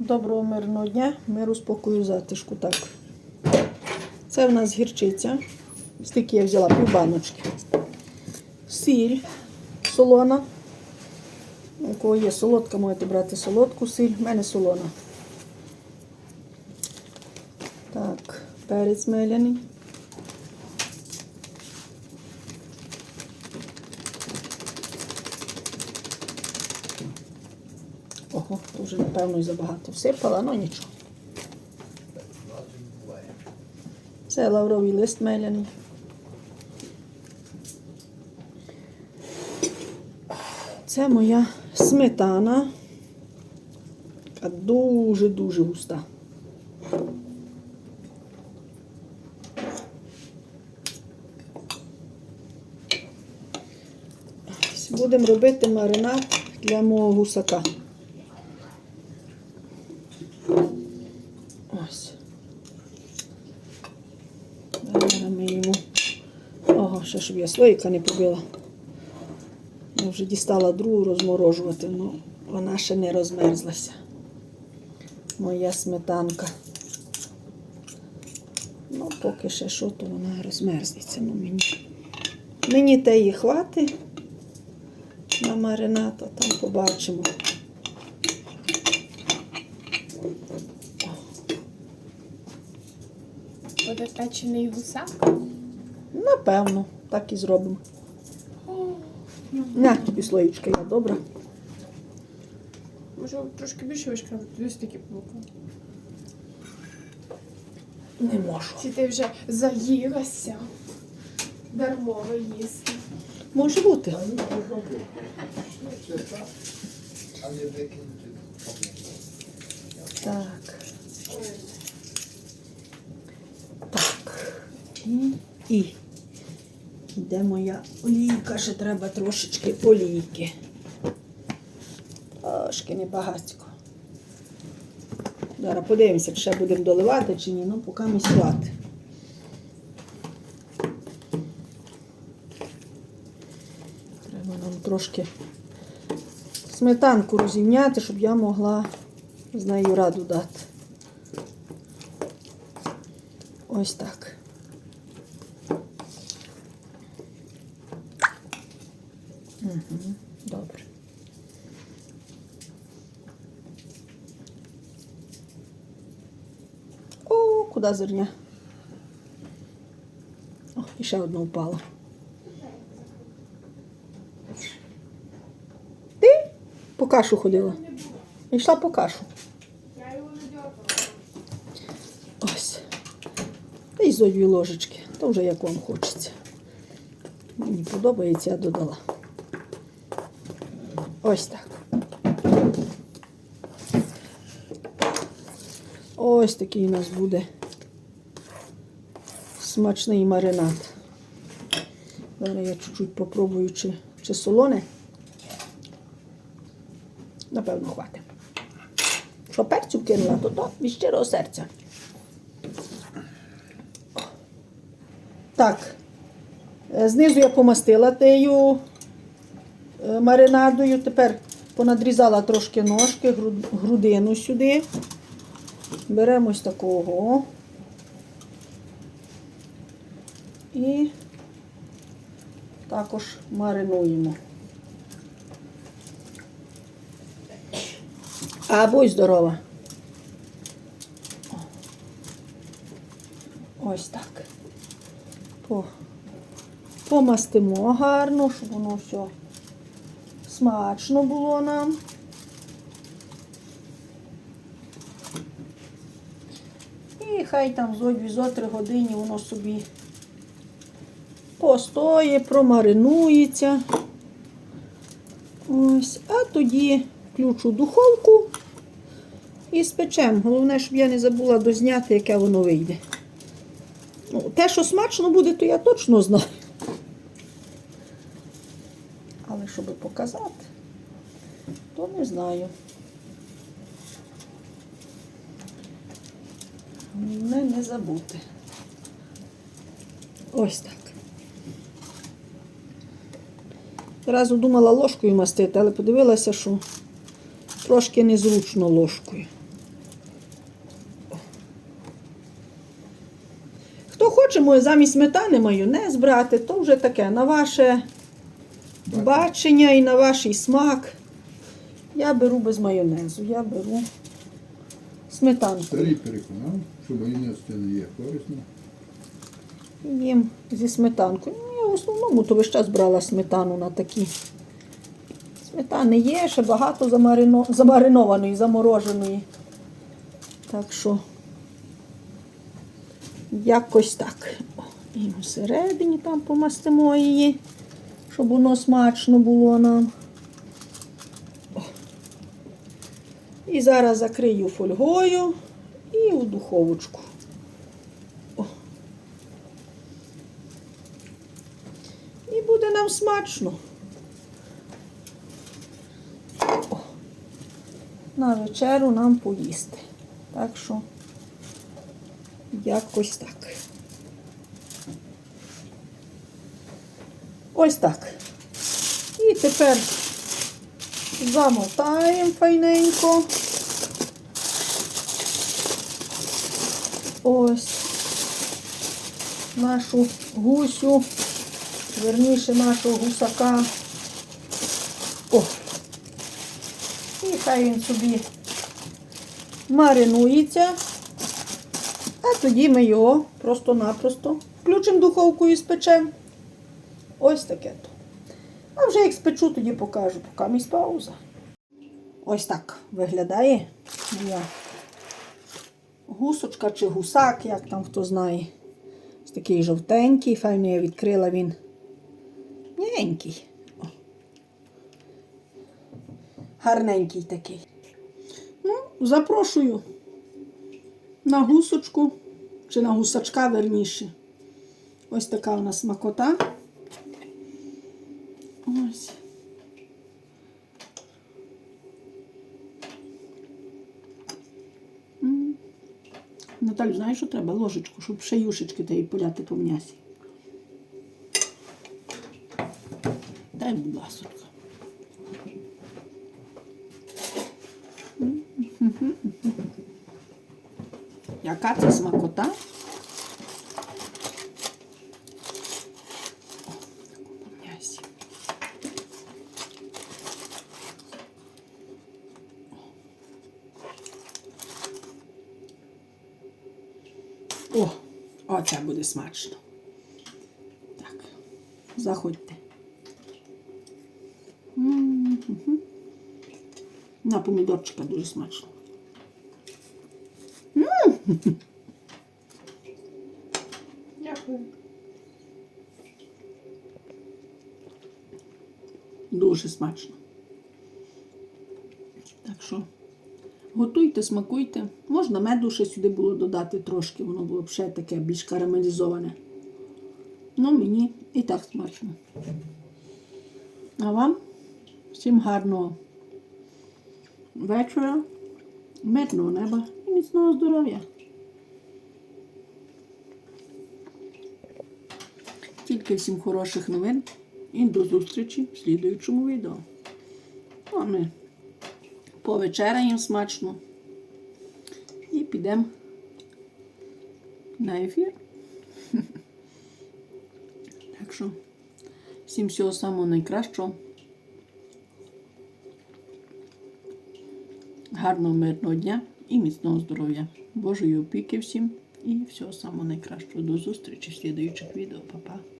Доброго мирного дня, миру, спокою, затишку. Так. Це в нас гірчиця. Стільки я взяла півбаночки. Сіль солона. У кого є солодка, можете брати солодку сіль. У мене солона. Так, перець меляний. Ого, то вже напевно і забагато всипала, ну нічого. Це лавровий лист меляний. Це моя сметана. Така дуже-дуже густа. Будемо робити маринад для мого гусака. Ось. Зараз ми йому. Ого, ще щоб я слоїка не побила. Я вже дістала другу розморожувати, але вона ще не розмерзлася. Моя сметанка. Ну, поки ще що, то вона розмерзнеться. Ну, мені. Мені те її хватить на маринад, а там побачимо. Буде печений гусак. Напевно, так і зробимо. На, тобі слоїчка я добра. Може трошки більше вишка, десь такі булки. Не можу. Чи ти вже заїлася? Дармово їсти. Може бути. Але викинути. Так. Так. І, і. Де моя олійка? Ще треба трошечки олійки. Трошки небагацько. Зараз подивимося, чи ще будемо доливати чи ні. Ну, поки ми хвати. Треба нам трошки сметанку розівняти, щоб я могла з нею раду дати. Ось так. Зерня? О, і ще одна впала. Ти по кашу ходила? Йшла по кашу. Ось. Та й зо дві ложечки. То вже як вам хочеться. Мені подобається, я додала. Ось так. Ось такий у нас буде смачний маринад. Зараз я чуть-чуть попробую, чи, чи солоне. Напевно, хватить. Що перцю кинула, то то від щирого серця. Так, е, знизу я помастила тею е, маринадою. Тепер понадрізала трошки ножки, грудину сюди. Беремо ось такого. І також маринуємо. А будь здорова. Ось так. По, помастимо гарно, щоб воно все смачно було нам. І хай там зо три години воно собі постоє, промаринується. Ось, а тоді включу духовку і спечемо. Головне, щоб я не забула дозняти, яке воно вийде. Ну, те, що смачно буде, то я точно знаю. Але щоб показати, то не знаю. Не, не забути. Ось так. Зразу думала ложкою мастити, але подивилася, що трошки незручно ложкою. Хто хоче, може замість сметани майонез брати, то вже таке на ваше бачення і на ваш смак. Я беру без майонезу, я беру сметанку. Старий переконав, що майонез це не є корисно. Їм зі сметанкою. В основному то весь час брала сметану на такі. Сметани є, ще багато замарино... замаринованої, замороженої. Так що якось так. О, І всередині там помастимо її, щоб воно смачно було нам. О. І зараз закрию фольгою і у духовочку. І буде нам смачно. На вечеру нам поїсти. Так що якось так. Ось так. І тепер замотаємо файненько. Ось нашу гусю верніше нашого гусака. О! І хай він собі маринується. А тоді ми його просто-напросто включимо духовку і спечемо. Ось таке то. А вже як спечу, тоді покажу, поки місць пауза. Ось так виглядає моя гусочка чи гусак, як там хто знає. Ось такий жовтенький, файно я відкрила він. М'яненький. О. Гарненький такий. Ну, запрошую на гусочку, чи на гусачка верніше. Ось така у нас смакота. Ось. Наталю, знаєш, що треба? Ложечку, щоб ще юшечки та й поляти по м'ясі. Дай, будь ласочка. Яка це смакота? О, оце буде смачно. Так, заходьте. М, мгм. На помідорчика дуже смачно. Дякую. Дуже смачно. Так що готуйте, смакуйте. Можна меду ще сюди було додати трошки, воно було б ще таке більш карамелізоване. Ну, мені і так смачно. А вам всім гарного вечора, мирного неба і міцного здоров'я. Тільки всім хороших новин і до зустрічі в слідуючому відео. А ми повечеряємо смачно і підемо на ефір. Так що всім всього самого найкращого. Гарного мирного дня і міцного здоров'я. Божої опіки всім і всього самого найкращого. До зустрічі в слідуючих відео. Па-па.